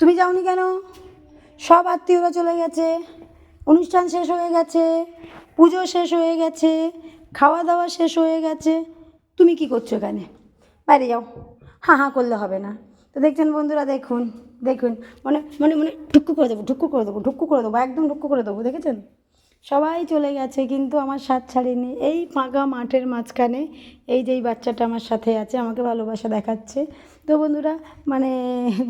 তুমি যাওনি কেন? সব আত্মীয়রা চলে গেছে। অনুষ্ঠান শেষ হয়ে গেছে। পুজো শেষ হয়ে গেছে। খাওয়া দাওয়া শেষ হয়ে গেছে। তুমি কি করছ এখানে? বাইরে যাও। হাঁ হাঁ করলে হবে না। তো দেখছেন বন্ধুরা, দেখুন দেখুন। মানে মানে মানে ঢুক্কু করে দেবো, ঢুক্কু করে দেবো, ঢুক্কু করে দেবো, একদম ঢুক্কু করে দেবো, দেখেছেন? সবাই চলে গেছে, কিন্তু আমার সাথ ছাড়েনি। এই ফাঁকা মাঠের মাঝখানে এই যে এই বাচ্চাটা আমার সাথে আছে, আমাকে ভালোবাসা দেখাচ্ছে। তো বন্ধুরা মানে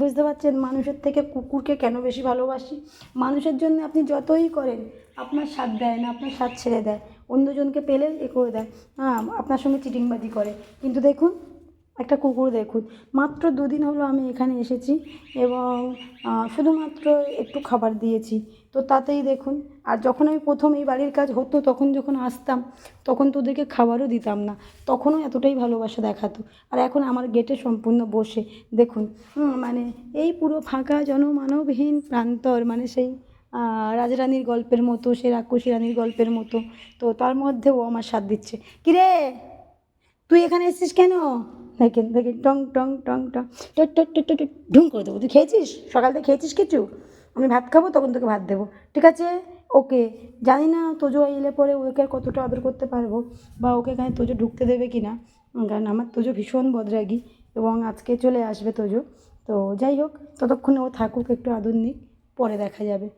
বুঝতে পারছেন, মানুষের থেকে কুকুরকে কেন বেশি ভালোবাসি? মানুষের জন্য আপনি যতই করেন, আপনার সাথ দেয় না, আপনার সাথ ছেড়ে দেয়। অন্যজনকে পেলে এ করে দেয়। হ্যাঁ আপনার সঙ্গে চিটিংবাজি করে। কিন্তু দেখুন একটা কুকুর দেখুন। মাত্র দুদিন হলো আমি এখানে এসেছি এবং শুধুমাত্র একটু খাবার দিয়েছি। তো তাতেই দেখুন, আর যখন আমি প্রথম এই বাড়ির কাজ হতো, তখন যখন আসতাম, তখন তো ওদেরকে খাবারও দিতাম না। তখনও এতটাই ভালোবাসা দেখাতো। আর এখন আমার গেটে সম্পূর্ণ বসে। দেখুন মানে এই পুরো ফাঁকা জনমানবহীন প্রান্তর মানে সেই রাজরানীর গল্পের মতো, সেই রাক্ষসী রানীর গল্পের মতো, তো তার মধ্যেও আমার সাথ দিচ্ছে। কিরে? তুই এখানে এসেছিস কেন? দেখেন দেখেন টং টং টং টং। ঢুম করে দেবো। তুই খেয়েছিস? সকাল থেকে খেয়েছিস কিছু? আমি ভাত খাব, তখন তোকে ভাত দেবো। ঠিক আছে? ওকে। জানি না তোজো এলে পরে ওকে কতটা আদর করতে পারব, বা ওকে এখানে তোজো ঢুকতে দেবে কি না। কারণ আমার তোজো ভীষণ বদরাগী, এবং আজকে চলে আসবে তোজো। তো যাই হোক, ততক্ষণে ও থাকুক, একটু আদর নিক, পরে দেখা যাবে।